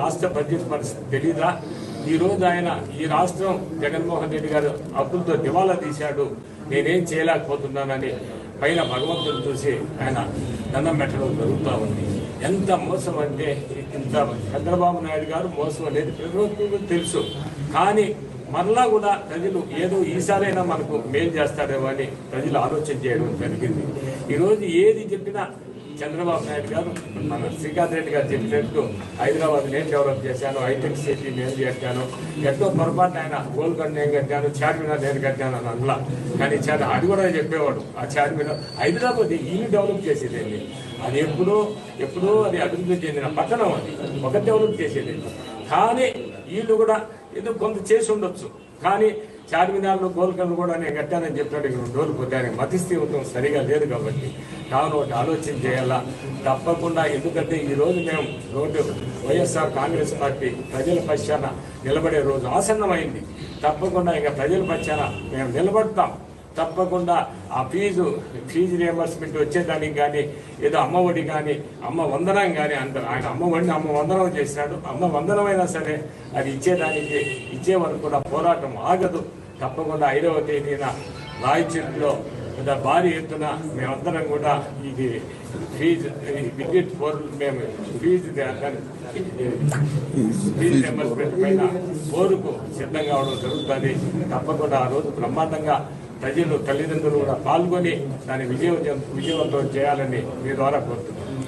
రాష్ట్ర బడ్జెట్ పరిస్థితి తెలీదా? ఈ రోజు ఆయన ఈ రాష్ట్రం జగన్మోహన్ రెడ్డి గారు అప్పులతో దివాలా తీశాడు. నేనేం చేయలేకపోతున్నానని పైన భగవంతుని చూసి ఆయన దండం పెట్టడం జరుగుతూ ఉంది. ఎంత మోసం అంటే ఇంత చంద్రబాబు నాయుడు గారు మోసం అనేది ప్రభుత్వం తెలుసు. కానీ మరలా కూడా ప్రజలు ఏదో ఈసారైనా మనకు మేలు చేస్తారేమో అని ప్రజలు ఆలోచన చేయడం జరిగింది. ఈరోజు ఏది చెప్పినా చంద్రబాబు నాయుడు గారు మన శ్రీకాంత్ రెడ్డి గారు చెప్పినట్టు హైదరాబాద్ నేను డెవలప్ చేశాను హైటెక్ సిటీ నేను కట్టాను ఎంతో పొరపాటు ఆయన గోల్కొండ నేను కట్టాను చార్మినార్ నేను కట్టాను అని అనలా. కానీ చార్ అది కూడా చెప్పేవాడు. ఆ చార్మినార్ హైదరాబాద్ ఇల్లు డెవలప్ చేసేదండి అది ఎప్పుడో ఎప్పుడో అది అభివృద్ధి చెందిన పట్టణం అది. ఒక డెవలప్ చేసేది కానీ వీళ్ళు కూడా ఏదో కొంత చేసి ఉండొచ్చు. కానీ చార్మినార్లో గోల్కొండ కూడా నేను కట్టానని చెప్పినట్టు ఇక్కడ రోజులు కొట్టాను మతిస్థితం సరిగా లేదు కాబట్టి. కావున ఒకటి ఆలోచన చేయాలా? తప్పకుండా. ఎందుకంటే ఈరోజు మేము రోడ్డు వైఎస్ఆర్ కాంగ్రెస్ పార్టీ ప్రజల పక్షాన నిలబడే రోజు ఆసన్నమైంది. తప్పకుండా ఇంకా ప్రజల పక్షాన మేము నిలబడతాం. తప్పకుండా ఆ ఫీజు ఫీజు రియంబర్స్మెంట్ వచ్చేదానికి కానీ ఏదో అమ్మ ఒడి కానీ అమ్మ వందనం కానీ అంటారు ఆయన అమ్మ ఒడిని అమ్మ వందనం చేసినాడు. అమ్మ వందనమైనా సరే అది ఇచ్చేదానికి ఇచ్చే వరకు కూడా పోరాటం ఆగదు. తప్పకుండా ఐదవ తేదీన రాయచూరులో పెద్ద భారీ ఎత్తున మేమందరం కూడా ఇది ఫీజు విద్యుత్ బోర్డు మేము ఫీజు ఫీజు రియంబర్స్మెంట్ పైన బోరుకు సిద్ధం కావడం జరుగుతుంది. తప్పకుండా ఆ రోజు బ్రహ్మాండంగా ప్రజలు తల్లిదండ్రులు కూడా పాల్గొని దాన్ని విజయవంతం విజయవంతం చేయాలని మీ ద్వారా కోరుతున్నాను